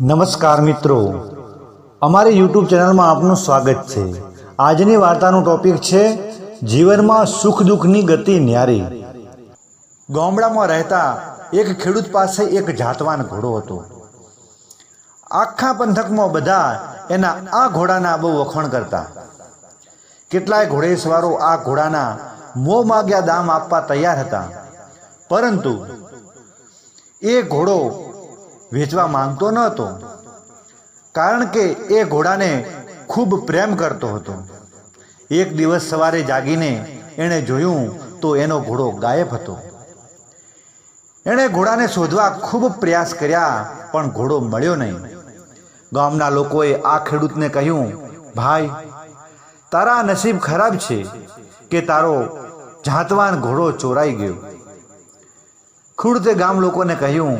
નમસ્કાર મિત્રો. અમારી યુટ્યુબ ચેનલમાં આપનું સ્વાગત છે. આજની વાર્તાનું ટોપિક છે, જીવનમાં સુખ દુઃખની ગતિ ન્યારી. ગામડામાં રહેતા એક ખેડૂત પાસે એક જાતવાન ઘોડો હતો. આખા પંથકમાં બધા એના આ ઘોડાના બહુ વખાણ કરતા. કેટલાય ઘોડેસવારો આ ઘોડાના મો માગ્યા દામ આપવા તૈયાર હતા. પરંતુ એ ઘોડો વેચવા માંગતો ન હતો. કારણ કે એ ઘોડાને ખૂબ પ્રેમ કરતો હતો. એક દિવસ સવારે જાગીને એણે જોયું તો એનો ઘોડો ગાયબ હતો. એણે ઘોડાને શોધવા ખૂબ પ્રયાસ કર્યા, પણ ઘોડો મળ્યો નહીં. ગામના લોકોએ આ ખેડૂતને કહ્યું, ભાઈ, તારા નસીબ ખરાબ છે કે તારો જાતવાન ઘોડો ચોરાઈ ગયો. ખેડૂતે ગામ લોકોને કહ્યું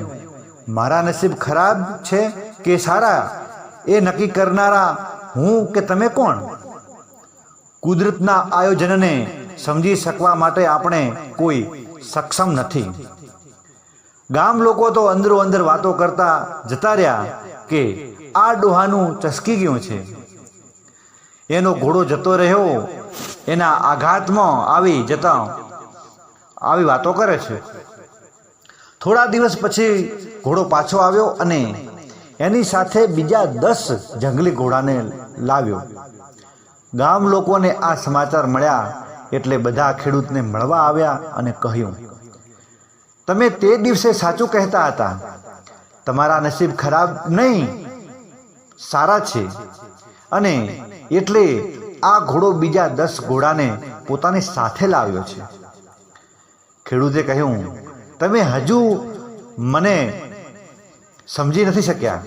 મારા નસીબ ખરાબ છે કે સારા? એ નક્કી કરનારા હું કે તમે કોણ? કુદરતના આયોજનને સમજી શકવા માટે આપણે કોઈ સક્ષમ નથી. ગામ લોકો તો અંદરો અંદર વાતો કરતા જતા રહ્યા કે આ ડોહાનું ચસકી ગયું છે. એનો ઘોડો જતો રહ્યો, એના આઘાતમાં આવી જતા, આવી વાતો કરે છે. થોડા દિવસ પછી ઘોડો પાછો આવ્યો અને એની સાથે બીજા દસ જંગલી ઘોડાને લાવ્યો. ગામ લોકોને આ સમાચાર મળ્યા એટલે બધા ખેડૂતને મળવા આવ્યા અને કહ્યું, તમે તે દિવસે સાચું કહેતા હતા. તમારા નસીબ ખરાબ નહીં, સારા છે. અને એટલે આ ઘોડો બીજા દસ ઘોડાને પોતાની સાથે લાવ્યો છે. ખેડૂતે કહ્યું, તમે હજુ મને સમજી નથી શક્યા.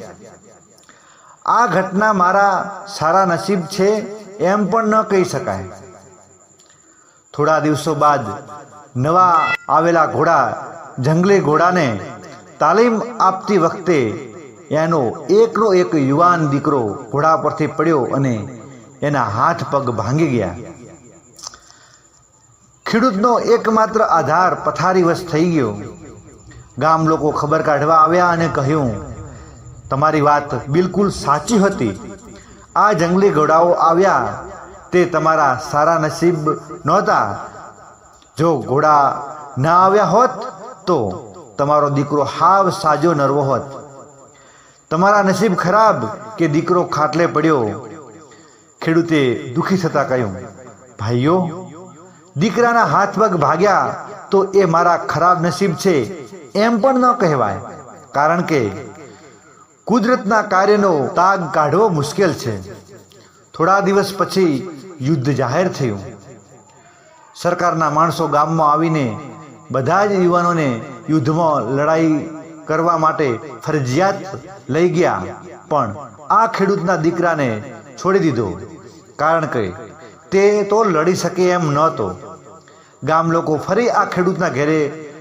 આ ઘટના મારા સારા નસીબ છે એમ પણ ન કહી શકાય. થોડા દિવસો બાદ નવા આવેલા ઘોડા, જંગલી ઘોડાને તાલીમ આપતી વખતે એનો એકનો એક યુવાન દીકરો ઘોડા પરથી પડ્યો અને એના હાથ પગ ભાંગી ગયા. ખેડૂતનો એકમાત્ર આધાર પથારીવશ થઈ ગયો. ગામ લોકો ખબર કાઢવા આવ્યા અને કહ્યું, તમારી વાત બિલકુલ સાચી હતી. આ જંગલી ઘોડાઓ આવ્યા. તે તમારા સારા નસીબ નહોતા. જો ઘોડા ના આવ્યા હોત, તો તમારો દીકરો હાવ સાજો નરવો હોત. તમારા નસીબ ખરાબ કે દીકરો ખાટલે પડ્યો. ખેડૂતે દુઃખી થતા કહ્યું, ભાઈઓ, દીકરાના હાથ પગ ભાગ્યા તો એ મારા ખરાબ નસીબ છે. એમ પણ ન કહેવાય. કારણ કે કુદરતના કાર્યનો તાગ કાઢવો મુશ્કેલ છે. થોડા દિવસ પછી યુદ્ધ જાહેર થયું. સરકારના માણસો ગામમાં આવીને બધા જ યુવાનોને યુદ્ધમાં લડાઈ કરવા માટે ફરજિયાત લઈ ગયા. પણ આ ખેડૂતના દીકરાને છોડી દીધો. કારણ કે તે તો લડી શકે એમ નહોતો. ગામ લોકો ફરી આ ખેડૂતના ઘરે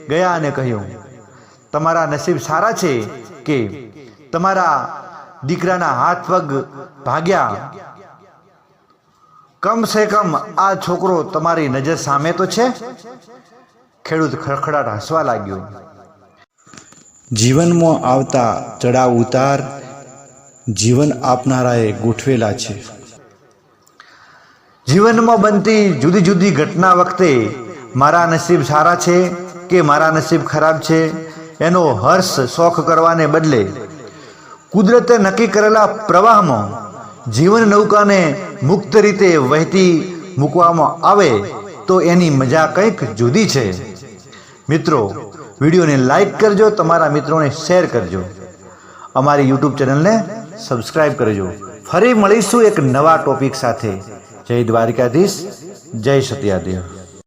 ગયા અને કહ્યું તમારા નસીબ સારા છે કે તમારા દીકરાના હાથ પગ ભાગ્યા? કમ સે કમ આ છોકરો તમારી નજર સામે તો છે? ખેડૂત ખડખડાટ હસવા લાગ્યો. જીવનમાં આવતા ચડાવ ઉતાર જીવન આપનારાએ ગોઠવેલા છે. જીવનમાં બનતી જુદી જુદી ઘટના વખતે મારા નસીબ સારા છે કે મારા નસીબ ખરાબ છે? એનો હર્ષ શોખ કરવાને બદલે કુદરતે નક્કી કરેલા પ્રવાહમાં જીવન નૌકાને મુક્ત રીતે વહેતી મૂકવામાં આવે તો એની મજા કંઈક જુદી છે. મિત્રો, વિડીયોને લાઈક કરજો, તમારા મિત્રોને શેર કરજો. અમારી યુટ્યુબ ચેનલને સબસ્ક્રાઈબ કરજો. ફરી મળીશું એક નવા ટોપિક સાથે. જય દ્વારિકાધીશ, જય સત્યાદેવ